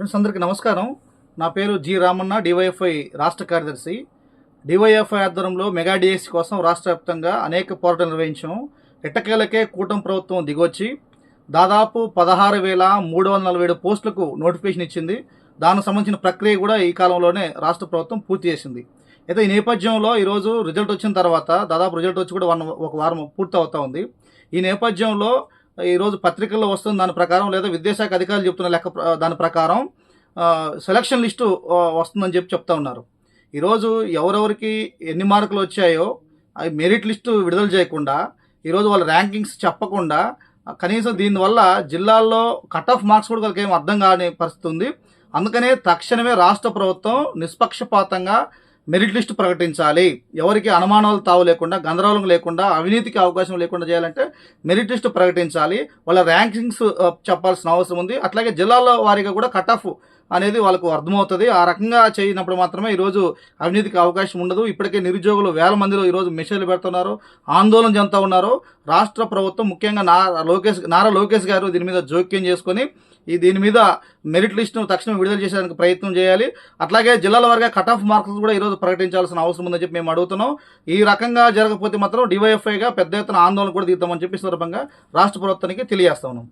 Friends అందరికీ నమస్కారం. నా పేరు జి రామన్న డివైఎఫ్ఐ రాష్ట్ర కార్యదర్శి. డివైఎఫ్ఐ ఆధ్వర్యంలో మెగా డిఎస్సి కోసం రాష్ట్ర వ్యాప్తంగా అనేక పోరాటాలు నిర్వహించాం. ఎట్టకేలకే కూటమి ప్రభుత్వం దిగొచ్చి దాదాపు పదహారు వేల మూడు వందల నలభై ఏడు పోస్టులకు నోటిఫికేషన్ ఇచ్చింది. దానికి సంబంధించిన ప్రక్రియ కూడా ఈ కాలంలోనే రాష్ట్ర ప్రభుత్వం పూర్తి చేసింది. అయితే ఈ నేపథ్యంలో ఈరోజు రిజల్ట్ వచ్చిన తర్వాత దాదాపు రిజల్ట్ వచ్చి కూడా వన్ ఒక వారం పూర్తి అవుతా ఉంది. ఈ నేపథ్యంలో ఈరోజు పత్రికల్లో వస్తున్న దాని ప్రకారం లేదా విద్యాశాఖ అధికారులు చెప్తున్న లెక్క దాని ప్రకారం సెలక్షన్ లిస్టు వస్తుందని చెప్పి చెప్తా ఉన్నారు. ఈరోజు ఎవరెవరికి ఎన్ని మార్కులు వచ్చాయో అవి మెరిట్ లిస్టు విడుదల చేయకుండా ఈరోజు వాళ్ళ ర్యాంకింగ్స్ చెప్పకుండా కనీసం దీనివల్ల జిల్లాల్లో కట్ ఆఫ్ మార్క్స్ కూడా వాళ్ళకి ఏం అర్థం కాని పరిస్థితి ఉంది. అందుకనే తక్షణమే రాష్ట్ర ప్రభుత్వం నిష్పక్షపాతంగా మెరిట్ లిస్టు ప్రకటించాలి. ఎవరికి అనుమానాలు తావు లేకుండా గందరగోళం లేకుండా అవినీతికి అవకాశం లేకుండా చేయాలంటే మెరిట్ లిస్టు ప్రకటించాలి. వాళ్ళ ర్యాంకింగ్స్ చెప్పాల్సిన అవసరం ఉంది. అట్లాగే జిల్లాల వారీగా కూడా కట్ ఆఫ్ అనేది వాళ్ళకు అర్థమవుతుంది. ఆ రకంగా చేయనప్పుడు మాత్రమే ఈరోజు అవినీతికి అవకాశం ఉండదు. ఇప్పటికే నిరుద్యోగులు వేల మందిలో ఈరోజు మిషన్లు పెడుతున్నారు. ఆందోళన చెందుతూ ఉన్నారు. రాష్ట్ర ప్రభుత్వం ముఖ్యంగా నారా లోకేష్ నారా లోకేష్ గారు దీని మీద జోక్యం చేసుకొని ఈ దీని మీద మెరిట్ లిస్టును తక్షణం విడుదల చేసేందుకు ప్రయత్నం చేయాలి. అట్లాగే జిల్లాల వారిగా కట్ ఆఫ్ మార్క్స్ కూడా ఈరోజు ప్రకటించాల్సిన అవసరం ఉందని చెప్పి మేము అడుగుతున్నాం. ఈ రకంగా జరగకపోతే మాత్రం డివైఎఫ్ఐగా పెద్ద ఎత్తున ఆందోళన కూడా దిద్దామని చెప్పి సందర్భంగా రాష్ట్ర ప్రభుత్వానికి తెలియజేస్తా ఉన్నాం.